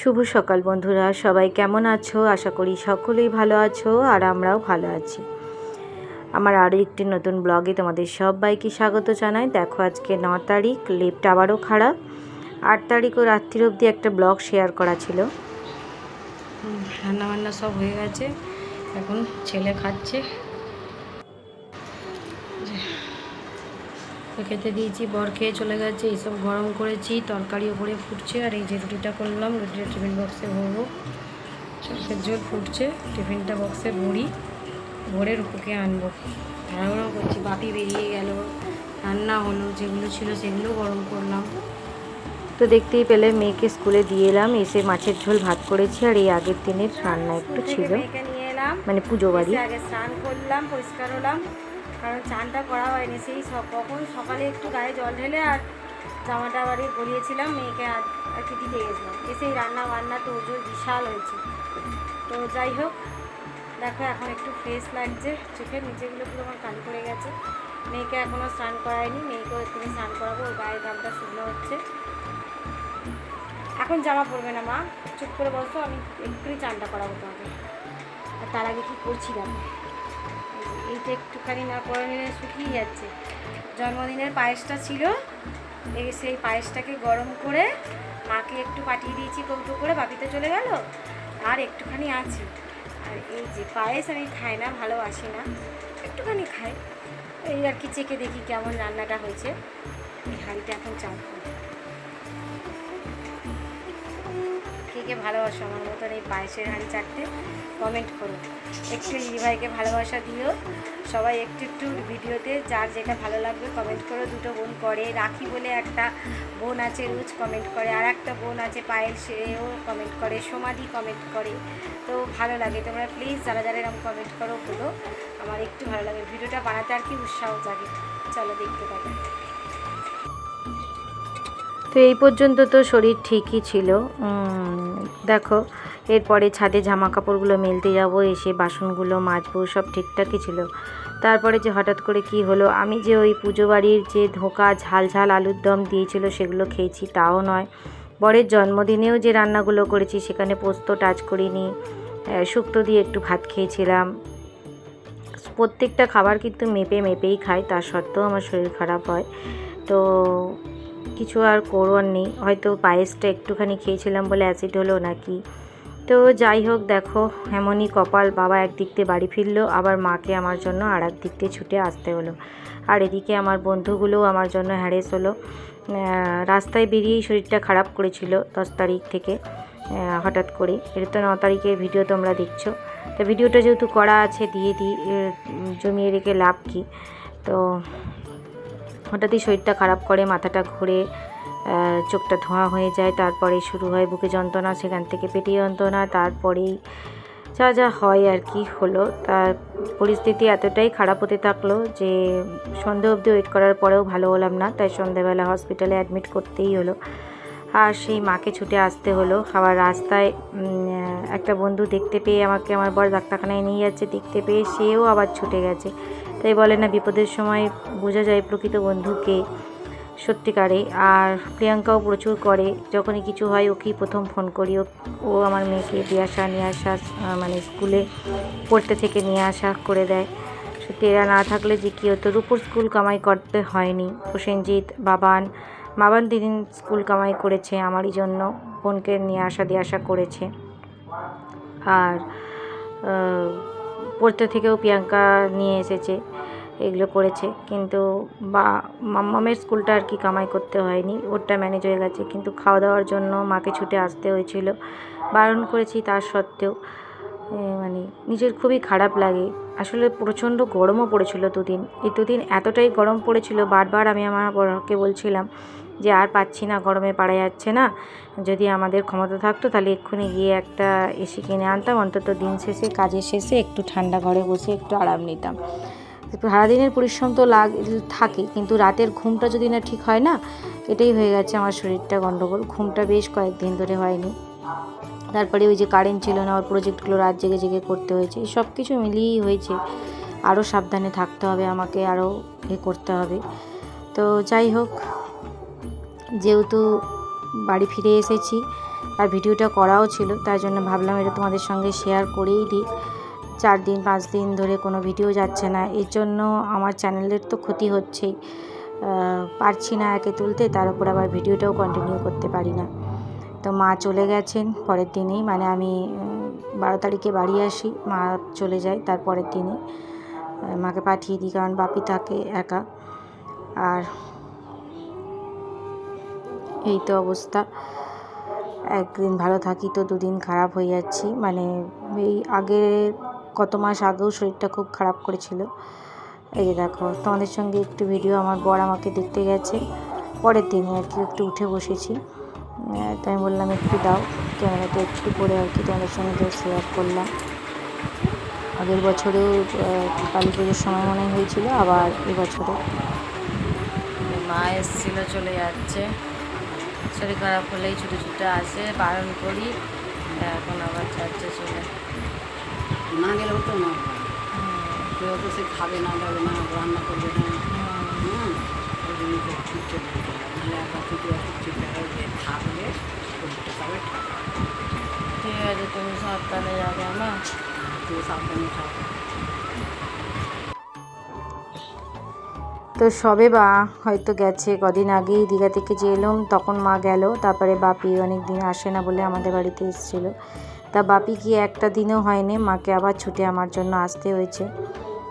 শুভ সকাল বন্ধুরা, সবাই কেমন আছো? আশা করি সকলেই ভালো আছো আর আমরাও ভালো আছি। আমার আরও একটি নতুন ব্লগে তোমাদের সবাইকে স্বাগত জানাই। দেখো আজকে ন তারিখ, লেপটা আবারও খারাপ। আট তারিখ ও রাত্রির অবধি একটা ব্লগ শেয়ার করা ছিল। রান্না বান্না সব হয়ে গেছে। এখন ছেলে খাচ্ছে। তো খেতে দিয়েছি বর খেয়ে চলে গেছে। এইসব গরম করেছি তরকারি ওপরে ফুটছে। আর এই যে রুটিটা করলাম রুটিটা টিফিন বক্সে ভরবো। সরষের ঝোল ফুটছে টিফিনটা বক্সে ভরি ভরে রূপুকে আনব। তাড়াহুড়ো করছি বাপি বেরিয়ে গেল। রান্না হলো যেগুলো ছিল সেগুলো গরম করলাম। তো দেখতেই পেলে মেয়েকে স্কুলে দিয়ে এলাম এসে মাছের ঝোল ভাত করেছি। আর এই আগের দিনের রান্না একটু ছিল। মানে পুজো বাড়ি। আগে স্নান করলাম পরিষ্কার হলাম। কারণ চানটা করা হয়নি, সেই সব কখন সকালে একটু গায়ে জল ঢেলে আর জামাটা বাড়ি গড়িয়েছিলাম মেয়েকে আর আর কি দিতে গেছিলাম এসেই রান্না বান্না তো ওজোর বিশাল হয়েছে। তো যাই হোক, দেখো এখন একটু ফ্রেশ লাগছে। চোখের নিচেগুলো পুরো আমার কালি পড়ে গেছে। মেয়েকে এখনও স্নান করায়নি, মেয়েকেও এক্ষুনি স্নান করাবো, ওর গায়ে ঘামটা শুকনো হচ্ছে। এখন জামা পরবে না মা। চুপ করে বসো, আমি এক্ষুনি চানটা করাবো তোমাকে। আর তার আগে কী করছিলাম যে একটুখানি না করে নিলে শুকিয়ে যাচ্ছে। জন্মদিনের পায়েসটা ছিল। এই সেই পায়েসটাকে গরম করে মাকে একটু পাঠিয়ে দিয়েছি, কৌটো করে বাপিতে চলে গেল। আর একটুখানি আছে। আর এই যে পায়েস আমি খাই না, ভালোবাসি না, একটুখানি খাই। এই আর কি চেকে দেখি কেমন রান্নাটা হয়েছে। এই হাঁড়িটা এখন চাপ কে কে ভালোবাসো, আমার মতন এই পায়েসের হাঁড়ি চারটে কমেন্ট করো। একটু দিদিভাইকে ভালোবাসা দিও। সবাই একটু একটু ভিডিওতে যার যেটা ভালো লাগবে কমেন্ট করো। দুটো বোন করে, রাখি বলে একটা বোন আছে, রোজ কমেন্ট করে। আর একটা বোন আছে পায়েল, সেও কমেন্ট করে সমাধি কমেন্ট করে। তো ভালো লাগে। তোমরা প্লিজ যারা যারা এরকম কমেন্ট করো, বলো। আমার একটু ভালো লাগে। ভিডিওটা বানাতে আর কি উৎসাহ জাগে। চলো দেখতে পাবে তো এই পর্যন্ত তো শরীর ঠিকই ছিল। দেখো, এরপরে ছাদে জামা কাপড়গুলো মেলতে যাব, এসে বাসনগুলো মাজবো, সব ঠিকঠাকই ছিল। তারপরে যে হঠাৎ করে কি হলো, আমি যে ওই পুজো বাড়ির যে ধোকা, ঝাল ঝাল আলুর দম দিয়েছিল সেগুলো খেয়েছি, তাও নয়। বরের জন্মদিনেও যে রান্নাগুলো করেছি, সেখানে পোস্ত টাচ করিনি শুক্তো দিয়ে একটু ভাত খেয়েছিলাম। প্রত্যেকটা খাবার কিন্তু মেপে মেপেই খাই, তার সত্ত্বেও আমার শরীর খারাপ হয়। তো কিছু আর করবার নেই। হয়তো পায়েসটা একটুখানি খেয়েছিলাম বলে অ্যাসিড হলো নাকি? তো যাই হোক, দেখো, এমনই কপাল বাবা একদিক দিয়ে বাড়ি ফিরলো, আবার মাকে আমার জন্য আর দিক দিয়ে ছুটে আসতে হলো। আর এদিকে আমার বন্ধুগুলোও আমার জন্য হ্যারেস হলো। রাস্তায় বেরিয়েই শরীরটা খারাপ করেছিল দশ তারিখ থেকে হঠাৎ করে। এটা তো ন তারিখের ভিডিও তোমরা দেখছ। তো ভিডিওটা যেহেতু করা আছে, দিয়ে দিই জমিয়ে রেখে লাভ কী? তো হঠাৎই শরীরটা খারাপ করে, মাথাটা ঘুরে চোখটা ধোঁয়া হয়ে যায়, তারপরে শুরু হয় বুকে যন্ত্রণা, সেখান থেকে পেটে যন্ত্রণা, তারপরেই যা যা হয় আর কি হলো। তার পরিস্থিতি এতটাই খারাপ হতে থাকল যে সন্ধে অবধি ওয়েট করার পরেও ভালো হলাম না, তাই সন্ধেবেলা হসপিটালে অ্যাডমিট করতেই হলো। আর সেই মাকে ছুটে আসতে হলো। আবার রাস্তায় একটা বন্ধু দেখতে পেয়ে আমাকে আমার বর ডাক্তারখানায় নিয়ে যাচ্ছে, দেখতে পেয়ে সেও আবার ছুটে গেছে। তাই বলে না, বিপদের সময় বোঝা যায় প্রকৃত বন্ধুকে সত্যিকারে। আর প্রিয়াঙ্কাও প্রচুর করে, যখনই কিছু হয় ওকেই প্রথম ফোন করি। ও আমার মেয়েকে দিয়ে আসা, নিয়ে আসা মানে স্কুলে পড়তে থেকে নিয়ে আসা করে দেয়। সত্যি এরা না থাকলে যে কী হতো? রূপুর স্কুল কামাই করতে হয়নি। প্রসেনজিৎ, বাবান বাবান দিদিন স্কুল কামাই করেছে আমারই জন্য, বোনকে নিয়ে আসা দিয়ে আসা করেছে। আর পড়তে থেকেও প্রিয়াঙ্কা নিয়ে এসেছে, এগুলো করেছে। কিন্তু বা মাম্মামের স্কুলটা আর কি কামাই করতে হয়নি, ওরটা ম্যানেজ হয়ে গেছে। কিন্তু খাওয়া দাওয়ার জন্য মাকে ছুটে আসতে হয়েছিল। বারণ করেছি তার সত্ত্বেও। মানে নিজের খুবই খারাপ লাগে। আসলে প্রচণ্ড গরমও পড়েছিল দুদিন। এই দুদিন এতটাই গরম পড়েছিল, বারবার আমি আমার বড়কে বলছিলাম যে আর পাচ্ছি না, গরমে পারা যাচ্ছে না। যদি আমাদের ক্ষমতা থাকতো, তাহলে এক্ষুনি গিয়ে একটা এসি কিনে আনতাম। অন্তত দিন শেষে, কাজের শেষে একটু ঠান্ডা ঘরে বসে একটু আরাম নিতাম। সারাদিনের পরিশ্রম তো লাগ, থাকে, কিন্তু রাতের ঘুমটা যদি না ঠিক হয় না, এটাই হয়ে গেছে আমার শরীরটা গণ্ডগোল ঘুমটা বেশ কয়েকদিন ধরে হয়নি। তারপরে ওই যে কারেন্ট ছিল না, ওর প্রজেক্টগুলো রাত জেগে জেগে করতে হয়েছে সব কিছু মিলিয়েই হয়েছে। আরও সাবধানে থাকতে হবে, আমাকে আরও এ করতে হবে। তো যাই হোক যেহেতু বাড়ি ফিরে এসেছি আর ভিডিওটা করাও ছিল তাই জন্য ভাবলাম এটা তোমাদের সঙ্গে শেয়ার করেই দিই। চার দিন পাঁচ দিন ধরে কোনো ভিডিও যাচ্ছে না। এর জন্য আমার চ্যানেলের তো ক্ষতি হচ্ছেই। পারছি না একে তুলতে তার উপর আবার ভিডিওটাও কন্টিনিউ করতে পারি না। তো মা চলে গেছেন পরের দিনেই মানে আমি বারো তারিখে বাড়ি আসি মা চলে যায় তার পরের দিনই। আহ, মাকে পাঠিয়ে দিই কারণ বাপি থাকে একা। আর এই তো অবস্থা। একদিন ভালো থাকি তো দুদিন খারাপ হয়ে যাচ্ছি। মানে এই আগে কত মাস আগেও শরীরটা খুব খারাপ করেছিল। এই যে দেখো, তোমাদের সঙ্গে একটু ভিডিও আমার বর আমাকে দেখতে গেছে। পরের দিনে আর কি একটু উঠে বসেছি। তাই আমি বললাম, একটু দাও। ক্যামেরাটা একটু করে আর কি তোমাদের সঙ্গে তো শেয়ার করলাম। আগের বছরেও কালী পুজোর সময় মনে হয় হয়েছিল, আবার এবছরে মা এসেছিল, চলে যাচ্ছে। শরীর খারাপ হলেই ছুটে ছুটে আসে বারণ করি এখন আবার যাচ্ছে চলে। না গেলে হতো না কেউ তো সে খাবে না দাবে না রান্না করবে না। তো হয়। থাকলে ঠিক আছে তুমি সাবধানে যাবে আমার তুই সাবধানে থাকবে তো সবে বা হয়তো গেছে, কদিন আগেই দীঘা থেকে যে এলাম, তখন মা গেল। তারপরে বাপি অনেক দিন আসে না বলে আমাদের বাড়িতে এসেছিল। তা বাপি গিয়ে একটা দিনও হয়নি, মাকে আবার ছুটে আমার জন্য আসতে হয়েছে।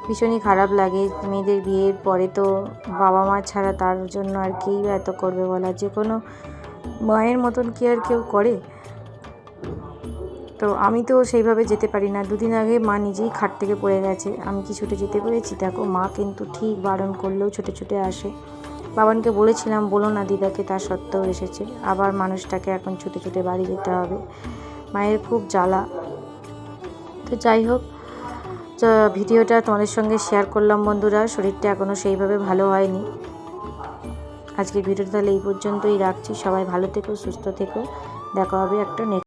ভীষণই খারাপ লাগে, মেয়েদের বিয়ের পরে তো বাবা মা ছাড়া তার জন্য আর কেই এত করবে বলা, যে কোনো মায়ের মতন কি আর কেউ করে? তো আমি তো সেইভাবে যেতে পারি না। দুদিন আগে মা নিজেই খাট থেকে পড়ে গেছে। আমি কি ছুটে যেতে পেরেছি? দেখো, মা কিন্তু ঠিক বারণ করলেও ছুটে ছুটে আসে। বাবানকে বলেছিলাম, বলো না দিদাকে তার সত্ত্বেও এসেছে। আবার মানুষটাকে এখন ছুটে ছুটে বাড়ি যেতে হবে। মায়ের খুব জ্বালা। তো যাই হোক, তো ভিডিওটা তোমাদের সঙ্গে শেয়ার করলাম বন্ধুরা। শরীরটা এখনও সেইভাবে ভালো হয়নি। আজকের ভিডিওটা তাহলে এই পর্যন্তই রাখছি। সবাই ভালো থেকো, সুস্থ থেকো। দেখা হবে একটা নেক্সট